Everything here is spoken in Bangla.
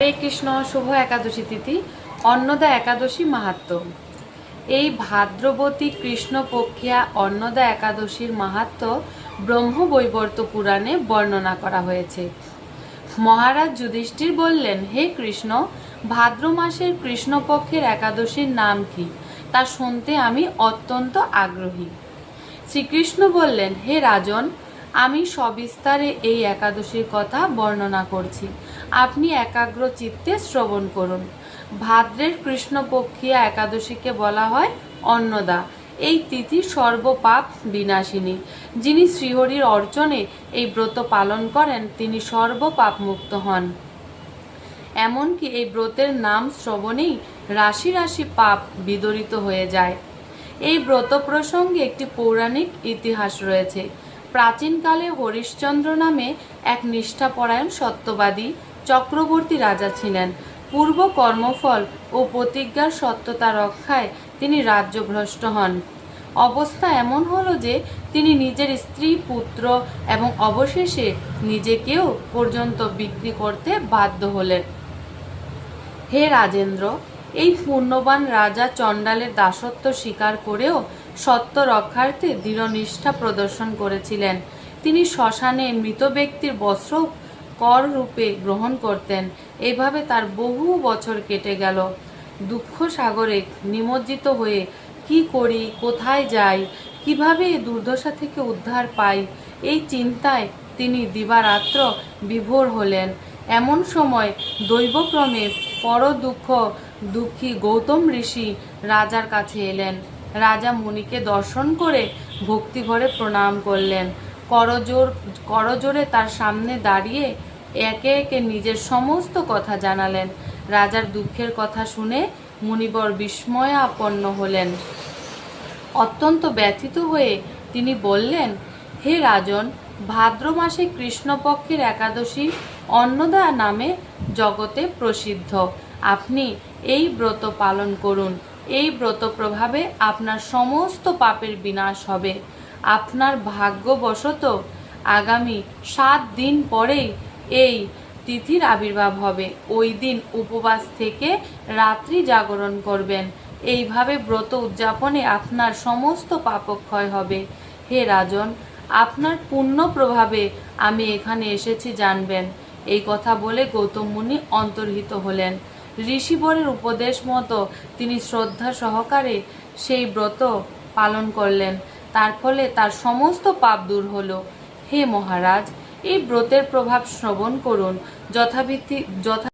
হরে কৃষ্ণ, শুভ একাদশী তিথি, অন্নদা একাদশী মাহাত্ম। এই ভাদ্রবতী কৃষ্ণপক্ষিয়া অন্নদা একাদশীর মাহাত্ম ব্রহ্মবৈবর্ত পুরাণে বর্ণনা করা হয়েছে। মহারাজ যুধিষ্ঠির বললেন, হে কৃষ্ণ, ভাদ্র মাসের কৃষ্ণপক্ষের একাদশীর নাম কি? তা শুনতে আমি অত্যন্ত আগ্রহী। শ্রীকৃষ্ণ বললেন, হে রাজন আমি সবিস্তারে এই একাদশীর কথা বর্ণনা করছি। আপনি একাগ্র চিত্তে শ্রবণ করুন। ভাদ্রের কৃষ্ণপক্ষিয়া একাদশীকে বলা হয় অন্নদা। এই তিথি সর্বপাপ বিনাশিনী। যিনি শ্রীহরির অর্চনে এই ব্রত পালন করেন, তিনি সর্বপাপ মুক্ত হন। এমনকি এই ব্রতের নাম শ্রবণেই রাশি রাশি পাপ বিদরিত হয়ে যায়। এই ব্রত প্রসঙ্গে একটি পৌরাণিক ইতিহাস রয়েছে। প্রাচীনকালে হরিশ্চন্দ্র নামে এক নিষ্ঠাপরায়ণ সত্যবাদী, চক্রবর্তী রাজা ছিলেন। পূর্ব কর্মফল ও প্রতিজ্ঞার সত্যতা রক্ষায় তিনি রাজ্যভ্রষ্ট হন। অবস্থা এমন হলো যে, তিনি নিজের স্ত্রী, পুত্র এবং অবশেষে নিজেকেও পর্যন্ত বিক্রি করতে বাধ্য হলেন। হে রাজেন্দ্র এই পুণ্যবান রাজা চণ্ডালের দাসত্ব স্বীকার করেও সত্য রক্ষার্থে দৃঢ়নিষ্ঠা প্রদর্শন করেছিলেন। তিনি শ্মশানে মৃত ব্যক্তির বস্ত্র কর রূপে গ্রহণ করতেন। এভাবে তার বহু বছর কেটে গেল। দুঃখ সাগরে নিমজ্জিত হয়ে কি করি, কোথায় যাই, কীভাবে এই দুর্দশা থেকে উদ্ধার পাই, এই চিন্তায় তিনি দিবারাত্র বিভোর হলেন। এমন সময় দৈবক্রমে পর দুঃখ দুঃখী গৌতম ঋষি রাজার কাছে এলেন। রাজা মুনিকে দর্শন করে ভক্তিভরে প্রণাম করলেন। করজোর, করজোরে তার সামনে দাঁড়িয়ে একে একে নিজের সমস্ত কথা জানালেন। রাজার দুঃখের কথা শুনে মুনিবর বিস্ময়াপন্ন হলেন। অত্যন্ত ব্যথিত হয়ে তিনি বললেন, হে রাজন ভাদ্র মাসে কৃষ্ণপক্ষের একাদশী অন্নদা নামে জগতে প্রসিদ্ধ। আপনি এই ব্রত পালন করুন। এই ব্রত প্রভাবে আপনার সমস্ত পাপের বিনাশ হবে। আপনার ভাগ্যবশত আগামী সাত দিন পরেই এই তিথির আবির্ভাব হবে। ওই দিন উপবাস থেকে রাত্রি জাগরণ করবেন। এইভাবে ব্রত উদযাপনে আপনার সমস্ত পাপক্ষয় হবে। হে রাজন, আপনার পুণ্য প্রভাবে আমি এখানে এসেছি জানবেন। এই কথা বলে গৌতম মুনি অন্তর্হিত হলেন। ঋষিবরের উপদেশ মতো তিনি শ্রদ্ধা সহকারে সেই ব্রত পালন করলেন। তার ফলে তার সমস্ত পাপ দূর হল। হে মহারাজ, এই ব্রতের প্রভাব শ্রবণ করুন। যথাবিধি যথা